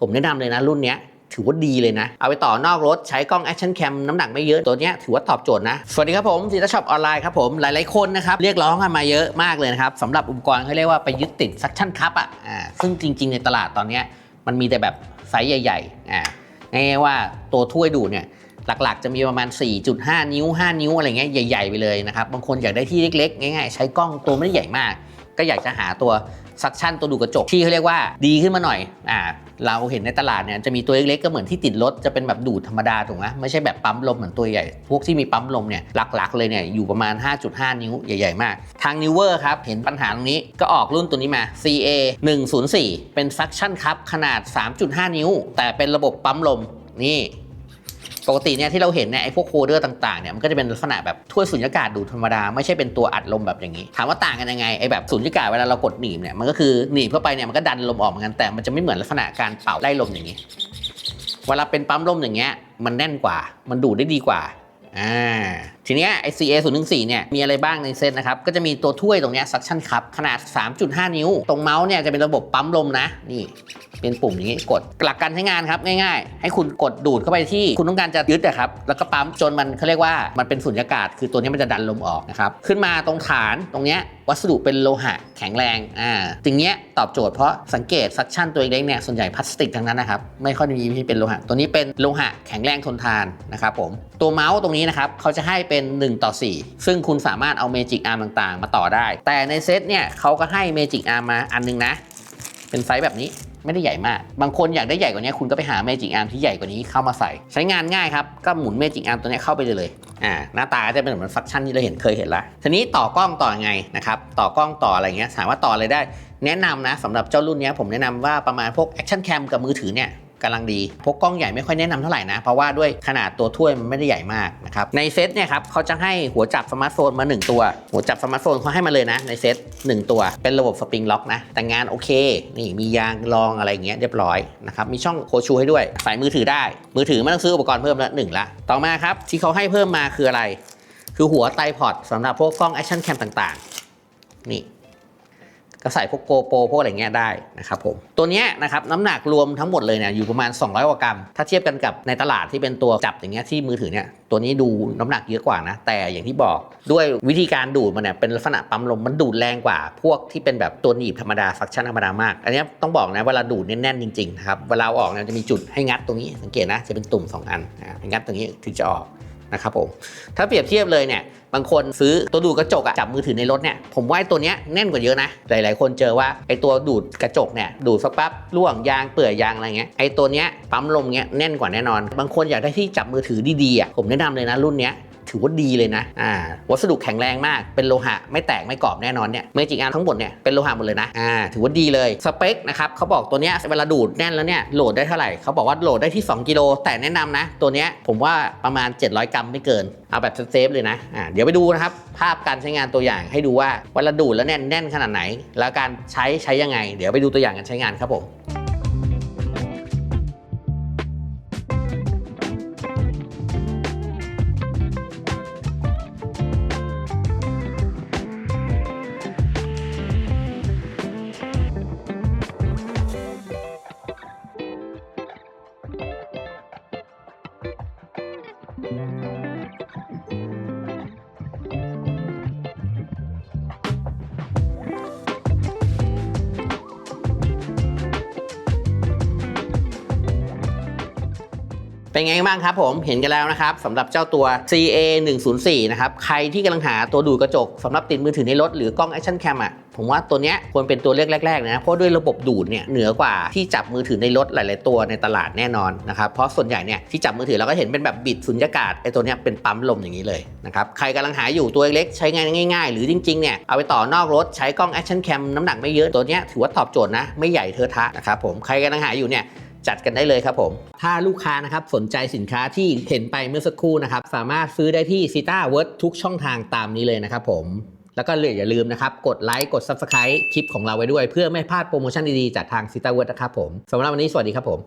ผมแนะนำเลยนะรุ่นเนี้ยถือว่าดีเลยนะ เอาไปต่อนอกรถใช้กล้อง Action Cam น้ำหนักไม่เยอะตัวนี้ถือว่าตอบโจทย์นะ สวัสดีครับผมซีตาช็อปออนไลน์ครับผมหลายๆคนนะครับ เรียกร้องกันมาเยอะมากเลยนะครับสำหรับอุปกรณ์เขาเรียกว่าไปยึดติดซักชั่นคัพอะอ่าซึ่งจริง ๆ ในตลาดตอนนี้มันมีแต่แบบไซส์ใหญ่ๆอ่าง่ายๆว่าตัวถ้วยดูดเนี่ยหลักๆ จะมีประมาณ 4.5 นิ้ว 5 นิ้วอะไรเงี้ยใหญ่ ๆ ไปเลยนะครับบางคนอยากได้ที่เล็กๆ ง่ายๆ ใช้กล้องตัวไม่ได้ใหญ่มาก ก็อยากจะหาตัว ซักชั่นตัวดูกระจกที่เขาเรียกว่าดีขึ้นมาหน่อยอ่าเราเห็นในตลาดเนี่ยจะมีตัวเล็กๆก็เหมือนที่ติดรถจะเป็นแบบดูดธรรมดาถูกไหมไม่ใช่แบบปั๊มลมเหมือนตัวใหญ่ พวกที่มีปั๊มลมเนี่ยหลักๆเลยเนี่ยอยู่ประมาณ 5.5 นิ้วใหญ่ๆมาก ทาง Newer ครับ เห็นปัญหาตรงนี้ก็ออกรุ่นตัวนี้มา CA 104เป็นซักชั่นครับขนาด 3.5 นิ้ว แต่เป็นระบบปั๊มลมนี่ ปกติเนี่ยที่เราเห็นเนี่ยไอ้พวกโคเดอร์ต่างๆเนี่ยมันก็จะเป็นลักษณะแบบถ้วยสุญญากาศดูดธรรมดาไม่ใช่เป็นตัวอัดลมแบบอย่างนี้ ถามว่าต่างกันยังไงไอ้แบบสุญญากาศเวลาเรากดหนีบเนี่ยมันก็คือหนีบเข้าไปเนี่ยมันก็ดันลมออกเหมือนกันแต่มันจะไม่เหมือนลักษณะการเป่าไล่ลมอย่างนี้ เวลาเป็นปั๊มลมอย่างเงี้ยมันแน่นกว่า มันดูดได้ดีกว่าอ่า ทีเนี้ยไอ CA 0 1 4เนี่ยมีอะไรบ้างในเซตนะครับ ก็จะมีตัวถ้วยตรงเนี้ยซักชั่นคัพขนาด 3.5 นิ้ว ตรงเมาส์เนี่ยจะเป็นระบบปั๊มลมนะ นี่ เป็นปุ่มนี้กดหลักการใช้งานครับง่ายๆ ให้คุณกดดูดเข้าไปที่คุณต้องการจะยึดอะครับแล้วก็ปั๊มจนมันเขาเรียกว่ามันเป็นสุญญากาศ คือตัวนี้มันจะดันลมออกนะครับขึ้นมาตรงฐานตรงเนี้ยวัสดุเป็นโลหะแข็งแรงอ่าสิ่งเนี้ยตอบโจทย์เพราะสังเกตซักชั่นตัวเล็กเนี่ยส่วนใหญ่พลาสติกทั้งนั้นนะครับไม่ค่อยมีที่เป็นโลหะ ตัวนี้เป็นโลหะแข็งแรงทนทานนะครับผมตัวเมาส์ตรงนี้นะครับเขาจะให้เป็น1 ต่อ 4 ซึ่งคุณสามารถเอาเมจิกอาร์มต่างๆ มาต่อได้ แต่ในเซตเนี่ยเขาก็ให้เมจิกอาร์มมาอันนึงนะ เป็นไซส์แบบนี้ไม่ได้ใหญ่มาก บางคนอยากได้ใหญ่กว่านี้คุณก็ไปหาเมจิกอาร์มที่ใหญ่กว่านี้เข้ามาใส่ ใช้งานง่ายครับ ก็หมุนเมจิกอาร์มตัวนี้เข้าไปเลยเลยอ่า หน้าตาจะเป็นเหมือนฟังก์ชันที่เราเห็นเคยเห็นละทีนี้ต่อกล้องต่อยังไงนะครับ ต่อกล้องต่ออะไรเงี้ยถามว่าต่ออะไรได้ แนะนำนะสำหรับเจ้ารุ่นนี้ผมแนะนำว่าประมาณพวกแอคชั่นแคมกับมือถือเนี่ย กำลังดีพวกกล้องใหญ่ไม่ค่อยแนะนำเท่าไหร่นะ เพราะว่าด้วยขนาดตัวถ้วยมันไม่ได้ใหญ่มากนะครับ ในเซตเนี่ยครับเขาจะให้หัวจับสมาร์ทโฟนมา 1 ตัว หัวจับสมาร์ทโฟนเขาให้มาเลยนะ ในเซต1 ตัว เป็นระบบสปริงล็อกนะ แต่งานโอเค นี่มียางรองอะไรอย่างเงี้ยเรียบร้อยนะครับ มีช่องโคชูให้ด้วย ใส่มือถือได้ มือถือไม่ต้องซื้ออุปกรณ์เพิ่มละหนึ่งละ ต่อมาครับที่เขาให้เพิ่มมาคืออะไร คือหัวไตพอดสำหรับพวกกล้องแอคชั่นแคมต่างๆ นี่ ก็ใส่พวกโกโปรพวกอะไรเงี้ยได้นะครับผมตัวเนี้ยนะครับน้ำหนักรวมทั้งหมดเลยเนี่ยอยู่ประมาณ 200กว่ากรัม ถ้าเทียบกันกับในตลาดที่เป็นตัวจับอย่างเงี้ยที่มือถือเนี่ยตัวนี้ดูน้ำหนักเยอะกว่านะ แต่อย่างที่บอกด้วยวิธีการดูดมันเนี่ยเป็นลักษณะปั๊มลมมันดูดแรงกว่า พวกที่เป็นแบบตัวหนีบธรรมดาฟักชันธรรมดามาก อันนี้ต้องบอกนะเวลาดูดเนี่ยแน่นจริงๆนะครับเวลาออกเนี่ยจะมีจุดให้งัดตรงนี้สังเกตนะจะเป็นตุ่มสองอันอ่าให้งัดตรงนี้ถึงจะออก นะครับผมถ้าเปรียบเทียบเลยเนี่ยบางคนซื้อตัวดูดกระจกอะจับมือถือในรถเนี่ยผมว่าไอตัวเนี้ยแน่นกว่าเยอะนะ หลาย ๆ คนเจอว่าไอตัวดูดกระจกเนี่ยดูดสักปั๊บร่วงยางเปื่อยยางอะไรเงี้ยไอตัวเนี้ยปั๊มลมเงี้ยแน่นกว่าแน่นอน บางคนอยากได้ที่จับมือถือดีๆอะผมแนะนำเลยนะรุ่นเนี้ย ถือว่าดีเลยนะอ่าวัสดุแข็งแรงมาก เป็นโลหะไม่แตกไม่กรอบแน่นอนเนี่ยเมจิกอาร์ทั้งหมดเนี่ยเป็นโลหะหมดเลยนะอ่าถือว่าดีเลยสเปคนะครับเขาบอกตัวเนี้ยเวลาดูดแน่นแล้วเนี่ยโหลดได้เท่าไหร่เขาบอกว่าโหลดได้ที่ 2กิโลแต่แนะนำนะ ตัวเนี้ยผมว่าประมาณ 700 กรัมไม่เกินเอาแบบเซฟเลยนะอ่าเดี๋ยวไปดูนะครับภาพการใช้งานตัวอย่างให้ดูว่าเวลาดูดแล้วแน่นแน่นขนาดไหน แล้วการใช้ใช้ยังไง เดี๋ยวไปดูตัวอย่างการใช้งานครับผม เป็นไงบ้างครับผมเห็นกันแล้วนะครับสำหรับเจ้าตัว CA 104นะครับใครที่กำลังหาตัวดูดกระจกสำหรับติดมือถือในรถหรือกล้อง Action Cam อะผมว่าตัวเนี้ยควรเป็นตัวเลือกแรกๆนะเพราะด้วยระบบดูดเนี่ยเหนือกว่าที่จับมือถือในรถหลาย ๆ ตัวในตลาดแน่นอนนะครับเพราะส่วนใหญ่เนี่ยที่จับมือถือเราก็เห็นเป็นแบบบิดสุญญากาศไอ้ตัวเนี้ยเป็นปั๊มลมอย่างนี้เลยนะครับใครกำลังหาอยู่ตัวเล็กใช้งานง่าย ๆ หรือจริง ๆ เนี่ยเอาไปต่อนอกรถใช้กล้อง Action Cam น้ำหนักไม่เยอะตัวเนี้ยถือว่าตอบโจทย์นะไม่ใหญ่เทอะทะนะครับผมใครกำลังหาอยู่เนี่ย จัดกันได้เลยครับผม ถ้าลูกค้านะครับสนใจสินค้าที่เห็นไปเมื่อสักครู่นะครับ สามารถซื้อได้ที่ซิต้าเวิร์ดทุกช่องทางตามนี้เลยนะครับผม แล้วก็เลยอย่าลืมนะครับ กดไลค์กด Subscribe คลิปของเราไว้ด้วย เพื่อไม่พลาดโปรโมชั่นดีๆจากทาง s i t a w o r d นะครับผมสำหรับวันนี้สวัสดีครับผม